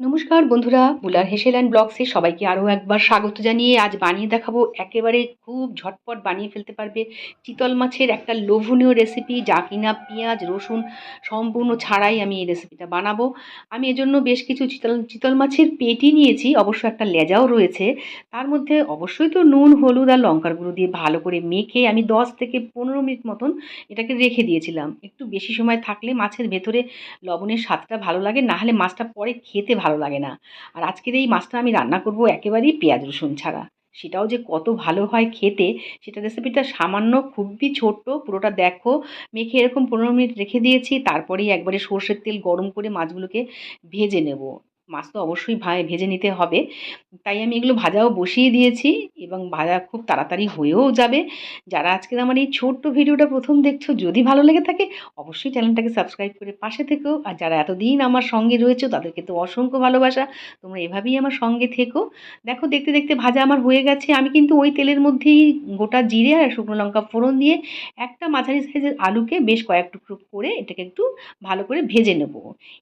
নমস্কার বন্ধুরা, বুলার হেসেল্যান্ড ব্লগসে সবাইকে আরও একবার স্বাগত জানিয়ে আজ বানিয়ে দেখাবো একেবারে খুব ঝটপট বানিয়ে ফেলতে পারবে চিতল মাছের একটা লোভনীয় রেসিপি যা কিনা পেঁয়াজ, রসুন সম্পূর্ণ ছাড়াই আমি এই রেসিপিটা বানাবো। আমি এজন্য বেশ কিছু চিতল চিতল মাছের পেটি নিয়েছি, অবশ্য একটা লেজাও রয়েছে। তার মধ্যে অবশ্যই তো নুন, হলুদ আর লঙ্কার গুঁড়ো দিয়ে ভালো করে মেখে আমি দশ থেকে পনেরো মিনিট মতন এটাকে রেখে দিয়েছিলাম। একটু বেশি সময় থাকলে মাছের ভেতরে লবণের স্বাদটা ভালো লাগে না হলে মাছটা পরে খেতে ভালো লাগে না। আর আজকের এই মাছটা আমি রান্না করব একেবারেই পেঁয়াজ রসুন ছাড়া। সেটাও যে কত ভালো হয় খেতে, সেটা রেসিপিটা সামান্য খুবই ছোট্ট, পুরোটা দেখো। মেখে এরকম পনেরো মিনিট রেখে দিয়েছি, তারপরেই একবারে সর্ষের তেল গরম করে মাছগুলোকে ভেজে নেব। মাছ তো অবশ্যই ভেজে নিতে হবে। তাই আমি এগুলো ভাজাও বসিয়ে দিয়েছি এবং ভাজা খুব তাড়াতাড়ি হয়েও যাবে। যারা আজকের আমার এই ছোট্ট ভিডিওটা প্রথম দেখছ, যদি ভালো লেগে থাকে, অবশ্যই চ্যানেলটাকে সাবস্ক্রাইব করে পাশে থেকো আর যারা এতদিন আমার সঙ্গে রয়েছে, তাদেরকে তো অসংখ্য ভালোবাসা। তোমরা এভাবেই আমার সঙ্গে থেকো। দেখো, দেখতে দেখতে ভাজা আমার হয়ে গেছে। আমি কিন্তু ওই তেলের মধ্যেই গোটা জিরে আর শুকনো লঙ্কা ফোড়ন দিয়ে একটা মাঝারি সাইজের আলুকে বেশ কয়েক টুকরো করে এটাকে একটু ভালো করে ভেজে নেব।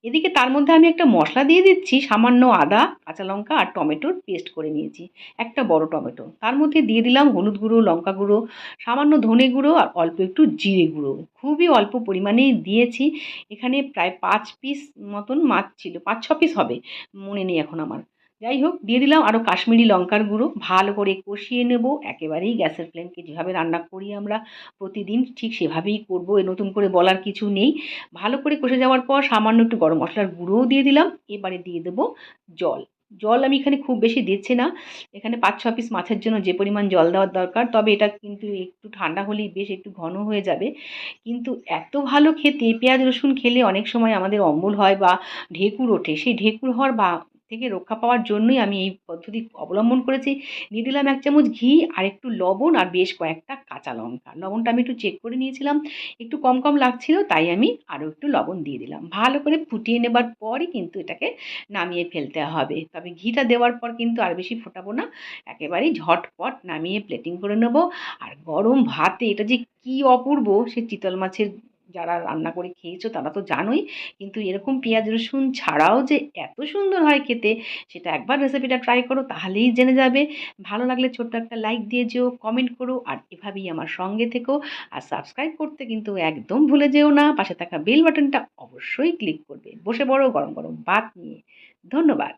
এদিকে তার মধ্যে আমি একটা মশলা দিয়ে দিচ্ছি। সামান্য আদা, কাঁচা লঙ্কা আর টমেটোর পেস্ট করে নিয়েছি। একটা বড় টমেটো। তার মধ্যে দিয়ে দিলাম হলুদ গুঁড়ো, লঙ্কা গুঁড়ো, সামান্য ধনে গুঁড়ো আর অল্প একটু জিরে গুঁড়ো। খুবই অল্প পরিমাণেই দিয়েছি। এখানে প্রায় পাঁচ পিস মতন মাছ ছিল, পাঁচ ছ পিস হবে। মনে নেই এখন আমার। যাই হোক, দিয়ে দিলাম আরও কাশ্মীরি লঙ্কার গুঁড়ো। ভালো করে কষিয়ে নেব। একেবারেই গ্যাসের ফ্লেমকে যেভাবে রান্না করি আমরা প্রতিদিন, ঠিক সেভাবেই করব। এ নতুন করে বলার কিছু নেই। ভালো করে কষে যাওয়ার পর সামান্য একটু গরম মশলার গুঁড়োও দিয়ে দিলাম। এবারে দিয়ে দেবো জল। জল আমি এখানে খুব বেশি দিচ্ছি না। এখানে পাঁচ, ছ পিস মাছের জন্য যে পরিমাণ জল দেওয়ার দরকার, তবে এটা কিন্তু একটু ঠান্ডা হলেই বেশ একটু ঘন হয়ে যাবে। কিন্তু এত ভালো খেতে, পেঁয়াজ, রসুন খেলে অনেক সময় আমাদের অম্বল হয় বা ঢেকুর ওঠে। সেই ঢেকুর হওয়ার বা থেকে রক্ষা পাওয়ার জন্যই আমি এই পদ্ধতি অবলম্বন করেছি। নিয়ে দিলাম এক চামচ ঘি, আর একটু লবণ, আর বেশ কয়েকটা কাঁচা লঙ্কা। লবণটা আমি একটু চেক করে নিয়েছিলাম। একটু কম কম লাগছিল, তাই আমি আরও একটু লবণ দিয়ে দিলাম। ভালো করে ফুটিয়ে নেবার পরই কিন্তু এটাকে নামিয়ে ফেলতে হবে। তবে ঘিটা দেওয়ার পর কিন্তু আর বেশি ফোটাবো না। একেবারেই ঝটপট নামিয়ে প্লেটিং করে নেব। আর গরম ভাতে এটা যে কী অপূর্ব, সে চিতল মাছের যারা রান্না করে খেয়েছো তারা তো জানোই, কিন্তু এরকম পেঁয়াজ রসুন ছাড়াও যে এত সুন্দর হয় খেতে, সেটা একবার রেসিপিটা ট্রাই করো, তাহলেই জেনে যাবে। ভালো লাগলে ছোট্ট একটা লাইক দিয়ে যেও কমেন্ট করো, আর এভাবেই আমার সঙ্গে থেকো। আর সাবস্ক্রাইব করতে কিন্তু একদম ভুলে যেও না, পাশে থাকা বেল বাটনটা অবশ্যই ক্লিক করবে। বসে বড় গরম গরম ভাত নিয়ে। ধন্যবাদ।